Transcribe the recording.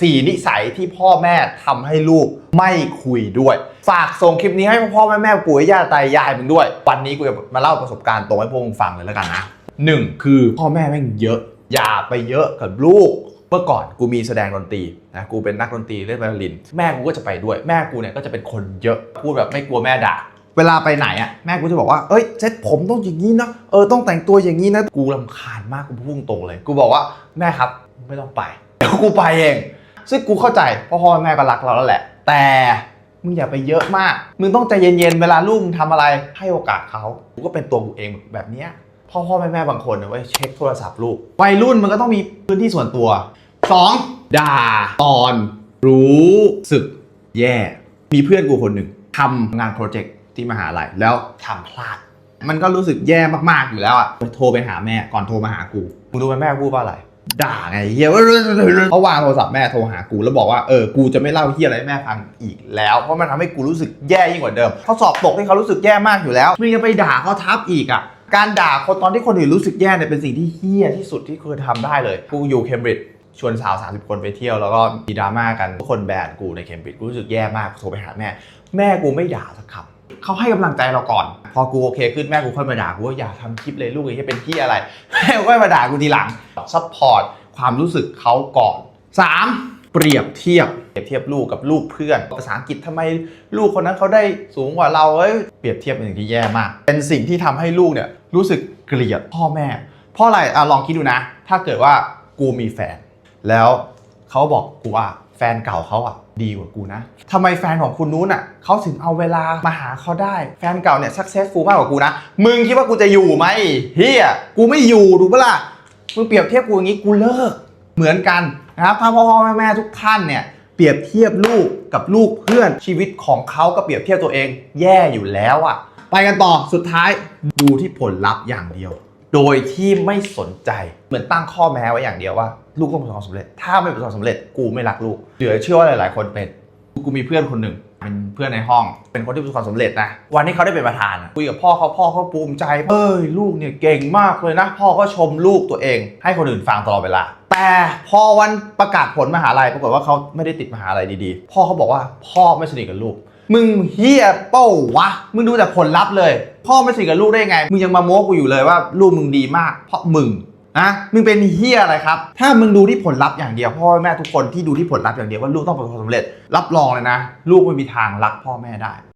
สี่นิสัยที่พ่อแม่ทำให้ลูกไม่คุยด้วย ฝากส่งคลิปนี้ให้พ่อแม่แม่ปู่ย่าตายายมึงด้วย วันนี้กูจะมาเล่าประสบการณ์ตรงให้พวกมึงฟังเลยแล้วกันนะหนึ่งคือพ่อแม่แม่งเยอะ อย่าไปเยอะกับลูกเมื่อก่อนกูมีแสดงดนตรีนะกูเป็นนักดนตรีเล่นไวโอลิน แม่กูก็จะไปด้วยแม่กูเนี่ยก็จะเป็นคนเยอะพูดแบบไม่กลัวแม่ด่าเวลาไปไหนอะแม่กูจะบอกว่าเอ้ยเซ็ตผมต้องอย่างนี้นะเออต้องแต่งตัวอย่างนี้นะกูรำคาญมากกูพุ่งตรงเลย กูบอกว่าแม่ครับไม่ต้องไปเดี๋ยวกูไปเอง ซึ่งกูเข้าใจเพ่อพ่อแม่ก็รักเราแล้วแหละ แต่มึงอย่าไปเยอะมาก มึงต้องใจเย็นๆ เวลาลูกมึงทำอะไรให้โอกาสเขา กูก็เป็นตัวกูเองแบบเนี้ยพ่อพ่อแม่แม่บางคนเนี่ยไว้ยเช็คโทรศัพท์ลูก วัยรุ่นมันก็ต้องมีพื้นที่ส่วนตัวสองด่าตอนรู้สึกแย่ มีเพื่อนกูคนหนึ่งทำงานโปรเจกต์ที่มหาลัยแล้วทำพลาด มันก็รู้สึกแย่มากๆอยู่แล้วอะโทรไปหาแม่ก่อนโทรมาหากูมึงรู้ไหมแม่พูดว่าอะไร ด่าไงเฮียว่าเขาวางโทรศัพท์แม่โทรหากูแล้วบอกว่าเออกูจะไม่เล่าเฮียอะไรให้แม่ฟังอีกแล้ว เพราะมันทำให้กูรู้สึกแย่ยิ่งกว่าเดิมเขาสอบตกที่เขารู้สึกแย่มากอยู่แล้วมึงยังไปด่าเขาทับอีกอะการด่าคนตอนที่คนอื่นรู้สึกแย่เนี่ยเป็นสิ่งที่เฮี้ยที่สุดที่เคยทำได้เลย กูอยู่เคมบริดจ์ชวนสาว 30 คนไปเที่ยวแล้วก็มีดราม่ากันทุกคนแบนกูในเคมบริดจ์กูรู้สึกแย่มากโทรไปหาแม่ แม่กูไม่ด่าสักคำเขาให้กำลังใจเราก่อน พอกูโอเคขึ้นแม่กูค่อยมาด่ากูว่าอย่าทำคลิปเลยลูกไอ้ที่เป็นที่อะไรแม่กูค่อยมาด่ากูทีหลัง ซัพพอร์ตความรู้สึกเขาก่อน 3. เปรียบเทียบ เปรียบเทียบลูกกับลูกเพื่อน ภาษาอังกฤษทำไมลูกคนนั้นเขาได้สูงกว่าเราเอ้ยเปรียบเทียบเป็นสิ่งที่แย่มาก เป็นสิ่งที่ทำให้ลูกเนี่ยรู้สึกเกลียดพ่อแม่ เพราะอะไรอะลองคิดดูนะ ถ้าเกิดว่ากูมีแฟน แล้วเขาบอกกูว่าแฟนเก่าเขาอะดีกว่ากูนะทำไมแฟนของคุณนู้นอะเขาถึงเอาเวลามาหาเขาได้ แฟนเก่าเนี่ยสักเซสฟูลมากกว่ากูนะ มึงคิดว่ากูจะอยู่ไหมเฮียกูไม่อยู่ถูกปะล่ะ มึงเปรียบเทียบกูอย่างนี้กูเลิก เหมือนกันนะครับ ถ้าพ่อพ่อแม่แม่ทุกท่านเนี่ยเปรียบเทียบลูกกับลูกเพื่อนชีวิตของเขากับเปรียบเทียบตัวเอง แย่อยู่แล้วอะ ไปกันต่อสุดท้ายดูที่ผลลัพธ์อย่างเดียว โดยที่ไม่สนใจเหมือนตั้งข้อแม้ไว้อย่างเดียวว่า ลูกต้องประสบความสำเร็จ ถ้าไม่ประสบความสำเร็จกูไม่รักลูกเหลือเชื่อว่าหลาย ๆ คนเป็นกูมีเพื่อนคนหนึ่ง พื่อนในห้อง เป็นคนที่ประสบความสำเร็จนะ วันที่เขาได้เป็นประธานคุยกับพ่อเขาพ่อเขาภูมิใจ เอ้ยลูกเนี่ยเก่งมากเลยนะ พ่อก็ชมลูกตัวเอง ให้คนอื่นฟังตลอดเวลา แต่พอวันประกาศผลมหาลัยปรากฏว่าเขาไม่ได้ติดมหาลัยดีๆ พ่อเขาบอกว่าพ่อไม่สนิทกับลูก มึงเฮียเป้าวะ มึงดูแต่ผลลัพธ์เลย พ่อไม่สนิทกับลูกได้ไง มึงยังมาโม้กูอยู่เลยว่าลูกมึงดีมาก เพราะมึง นะมึงเป็นเฮียอะไรครับ ถ้ามึงดูที่ผลลัพธ์อย่างเดียวพ่อแม่ทุกคนที่ดูที่ผลลัพธ์อย่างเดียวว่าลูกต้องประสบความสำเร็จ รับรองเลยนะ ลูกไม่มีทางรักพ่อแม่ได้